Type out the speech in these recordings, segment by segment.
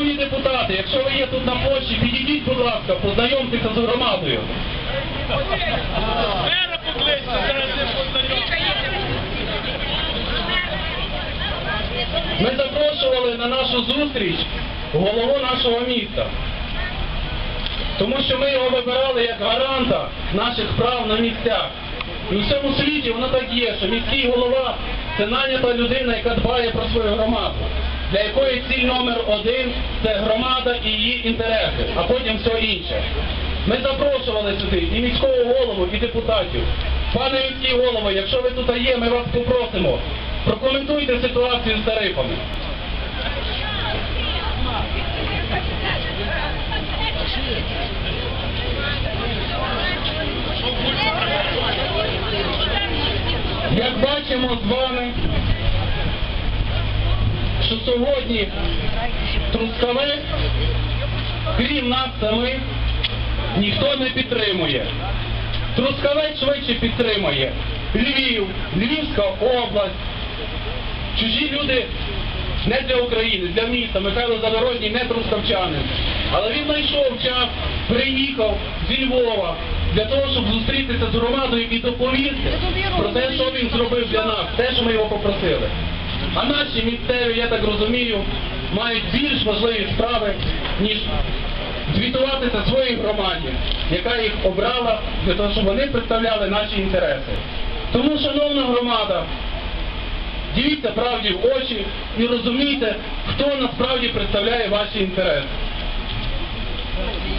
Шановні депутати, якщо ви є тут на площі, підійдіть, будь ласка, познайомтеся з громадою. Ми запрошували на нашу зустріч голову нашого міста. Тому що ми його вибирали як гаранта наших прав на місцях. І у всьому світі воно так є, що міський голова це найнята людина, яка дбає про свою громаду, для якої ціль номер один це громада і її інтереси, а потім все інше. Ми запрошували сюди і міського голову, і депутатів. Пане міський голово, якщо ви тут є, ми вас попросимо, прокоментуйте ситуацію з тарифами. Як бачимо з вами, що сьогодні Трускавець, крім нас самих, ніхто не підтримує. Трускавець швидше підтримує Львів, Львівська область. Чужі люди не для України, для міста. Михайло Задорожній не трускавчанин. Але він знайшов час, приїхав зі Львова для того, щоб зустрітися з громадою і доповісти про те, що він зробив для нас, те, що ми його попросили. А наші місцеві, я так розумію, мають більш важливі справи, ніж звітуватися своїй громаді, яка їх обрала для того, щоб вони представляли наші інтереси. Тому, шановна громада, дивіться правді в очі і розумійте, хто насправді представляє ваші інтереси.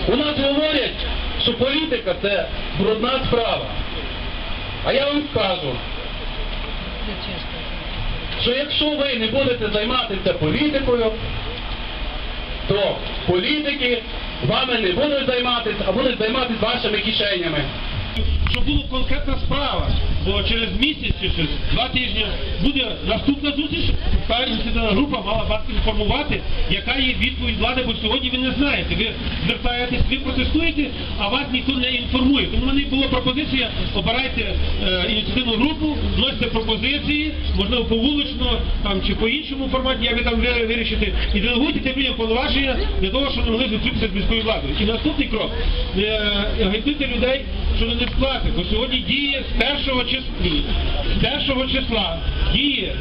У нас говорять, що політика це брудна справа. А я вам скажу, що якщо ви не будете займатися політикою, то політики вами не будуть займатися, а будуть займатися вашими кишенями. Щоб була конкретна справа, бо через місяць чи через два тижні буде наступна зустріч, та група мала вас інформувати, яка є відповідь влади, бо сьогодні ви не знаєте. Ви звертаєтесь, ви протестуєте, а вас ніхто не інформує. Тому в мене була пропозиція, обирайте е, ініціативну групу, вносите пропозиції, можливо, по вулично там, чи по іншому форматі, як ви там ви- вирішите, і делегуйте тим людям повноваження для того, щоб вони могли зустрітися з міською владою. І наступний крок, е, агітуйте людей, що не сплати, бо сьогодні діє з першого числа, з першого числа діє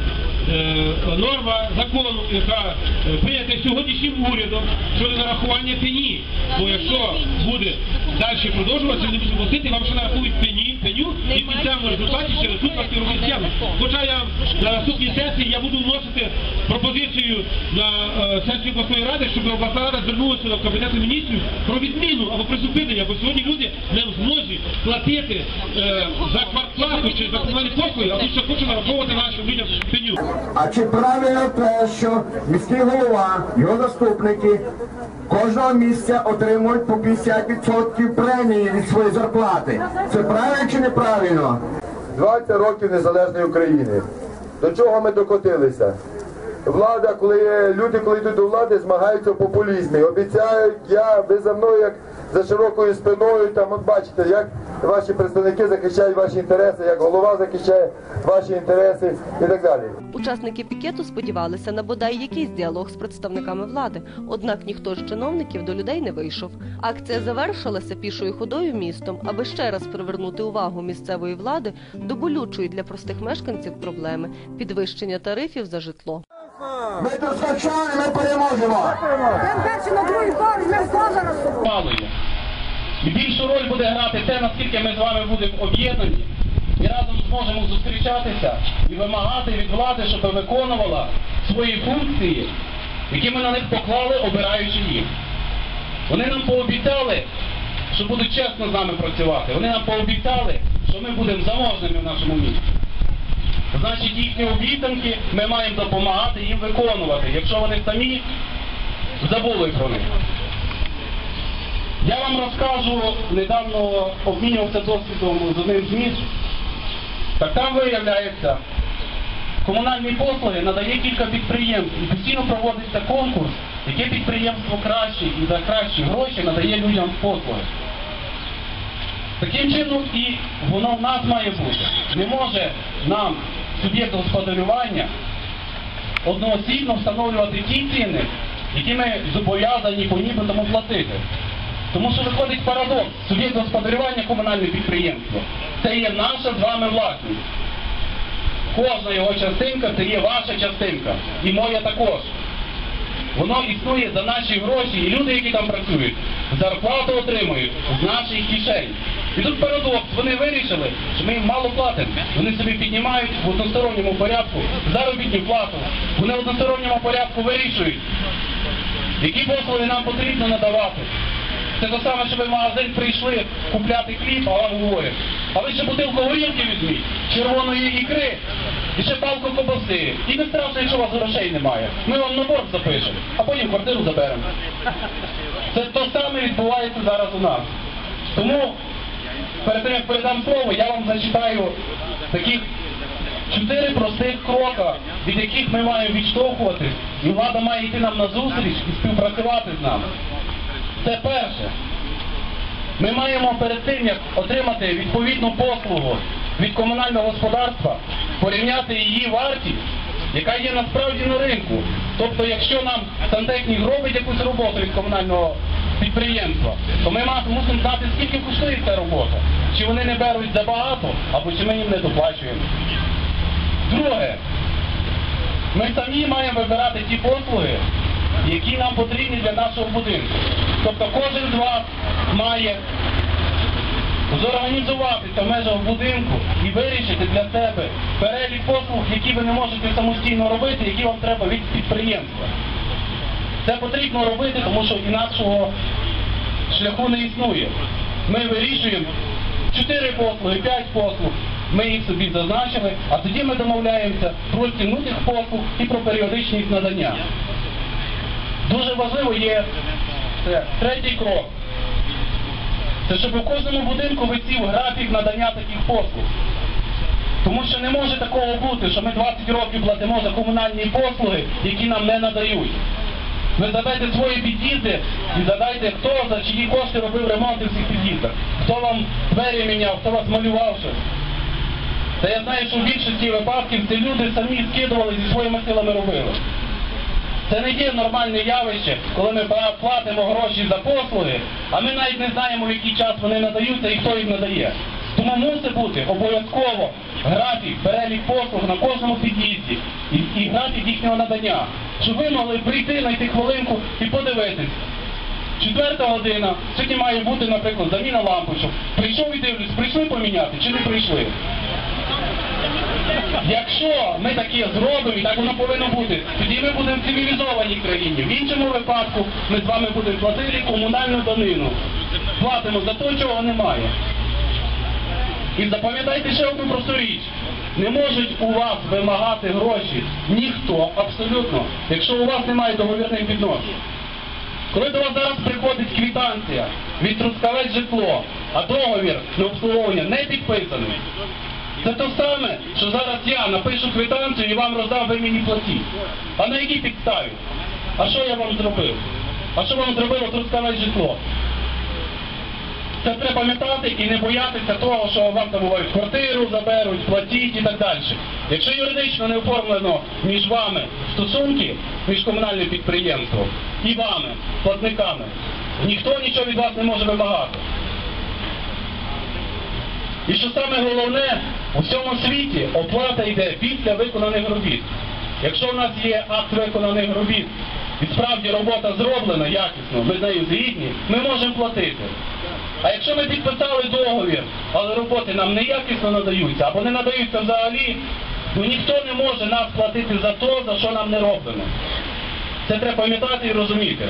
е, норма закону, яка е, прийнята сьогоднішнім урядом щодо нарахування пені. Бо якщо буде далі продовжуватися, вони будуть платити, вам ще нарахують пені, пеню, і в кінцевому результаті через суд вас. Хоча я на наступній сесії я буду вносити пропозицію на е, сесію обласної ради, щоб обласна рада звернулася до Кабінету міністрів про відміну або призупинення, бо сьогодні люди не в змозі платити е, за квартплату чи за комунальні послуги, а тут ще хоче нараховувати нашим людям пеню. А чи правильно те, що міський голова, його заступники кожного місця отримують по 50% премії від своєї зарплати? Це правильно чи неправильно? 20 років незалежної України. До чого ми докотилися? Влада, коли люди, коли йдуть до влади, змагаються в популізмі. Обіцяють, я, ви за мною як за широкою спиною, там от бачите, як ваші представники захищають ваші інтереси, як голова захищає ваші інтереси і так далі. Учасники пікету сподівалися на бодай якийсь діалог з представниками влади, однак ніхто з чиновників до людей не вийшов. Акція завершилася пішою ходою містом, аби ще раз привернути увагу місцевої влади до болючої для простих мешканців проблеми підвищення тарифів за житло. Ми трускавчани, ми переможемо! Там перший на другий поверх, ми малою. І більшу роль буде грати те, наскільки ми з вами будемо об'єднані і разом зможемо зустрічатися і вимагати від влади, щоб виконувала свої функції, які ми на них поклали, обираючи їх. Вони нам пообіцяли, що будуть чесно з нами працювати. Вони нам пообіцяли, що ми будемо заможними в нашому місті. Значить, їхні обіцянки ми маємо допомагати їм виконувати, якщо вони самі забули про них. Я вам розкажу, недавно обмінювався досвідом з одним з міст. Так там виявляється, комунальні послуги надає кілька підприємств і постійно проводиться конкурс, яке підприємство краще і за кращі гроші надає людям послуги. Таким чином і воно в нас має бути. Не може нам суб'єкт господарювання одноосібно встановлювати ті ціни, які ми зобов'язані по нібитому платити. Тому що виходить парадокс, суб'єкт господарювання комунальне підприємство. Це є наша з вами власність. Кожна його частинка це є ваша частинка. І моя також. Воно існує за наші гроші, і люди, які там працюють, зарплату отримують з наших кишень. І тут парадокс, вони вирішили, що ми їм мало платимо. Вони собі піднімають в односторонньому порядку заробітну плату. Вони в односторонньому порядку вирішують, які послуги нам потрібно надавати. Це те саме, що ви в магазин прийшли купляти хліб, а вам говорять, а ви ще бутилку горілки візьміть, червоної ікри, і ще палку кобаси. І не страшно, якщо у вас грошей немає. Ми вам на борг запишемо, а потім квартиру заберемо. Це те саме відбувається зараз у нас. Тому перед тим, як передам слово, я вам зачитаю таких чотири простих крока, від яких ми маємо відштовхуватись, і влада має йти нам на зустріч і співпрацювати з нами. Це перше. Ми маємо перед тим, як отримати відповідну послугу від комунального господарства, порівняти її вартість, яка є насправді на ринку. Тобто, якщо нам сантехнік робить якусь роботу від комунального підприємства, то ми мусимо знати, скільки коштує ця робота. Чи вони не беруть забагато, або чи ми їм не доплачуємо. Друге, ми самі маємо вибирати ті послуги, які нам потрібні для нашого будинку. Тобто кожен з вас має зорганізуватися в межах будинку і вирішити для себе перелік послуг, які ви не можете самостійно робити, які вам треба від підприємства. Це потрібно робити, тому що інакшого шляху не існує. Ми вирішуємо 4 послуги, 5 послуг, ми їх собі зазначили, а тоді ми домовляємося про ціну тих послуг і про періодичність надання. Дуже важливо є це, третій крок. Це щоб у кожному будинку висів графік надання таких послуг. Тому що не може такого бути, що ми 20 років платимо за комунальні послуги, які нам не надають. Ви задайте свої під'їзди і задайте, хто за чиї кошти робив ремонт у всіх під'їздах, хто вам двері міняв, хто вас малював щось. Та я знаю, що в більшості випадків це люди самі скидували зі своїми силами робили. Це не є нормальне явище, коли ми платимо гроші за послуги, а ми навіть не знаємо, в який час вони надаються і хто їх надає. Тому мусить бути обов'язково графік, перелік послуг на кожному під'їзді і, і графік їхнього надання, щоб ви могли прийти, знайти хвилинку і подивитись. Четверта година, сьогодні має бути, наприклад, заміна лампочок. Прийшов і дивлюсь, прийшли поміняти чи не прийшли. Якщо ми таке зробимо, і так воно повинно бути, тоді ми будемо в цивілізованій країні. В іншому випадку ми з вами будемо платити комунальну данину. Платимо за те, чого немає. І запам'ятайте ще одну просту річ. Не можуть у вас вимагати гроші ніхто абсолютно, якщо у вас немає договірних відносин. Коли до вас зараз приходить квитанція від Трускавець житло, а договір на обслуговування не підписаний, це те саме, що зараз я напишу квитанцію і вам роздав ви мені платіть. А на якій підставі? А що я вам зробив? А що вам зробило Трускавець житло? Це треба пам'ятати і не боятися того, що вам там бувають квартиру заберуть, платіть і так далі. Якщо юридично не оформлено між вами стосунки, між комунальним підприємством і вами, платниками, ніхто нічого від вас не може вимагати. І що саме головне, у всьому світі оплата йде після виконаних робіт. Якщо у нас є акт виконаних робіт, і справді робота зроблена якісно, ми з нею згідні, ми можемо платити. А якщо ми підписали договір, але роботи нам неякісно надаються, або не надаються взагалі, то ніхто не може нас платити за те, за що нам не робимо. Це треба пам'ятати і розуміти.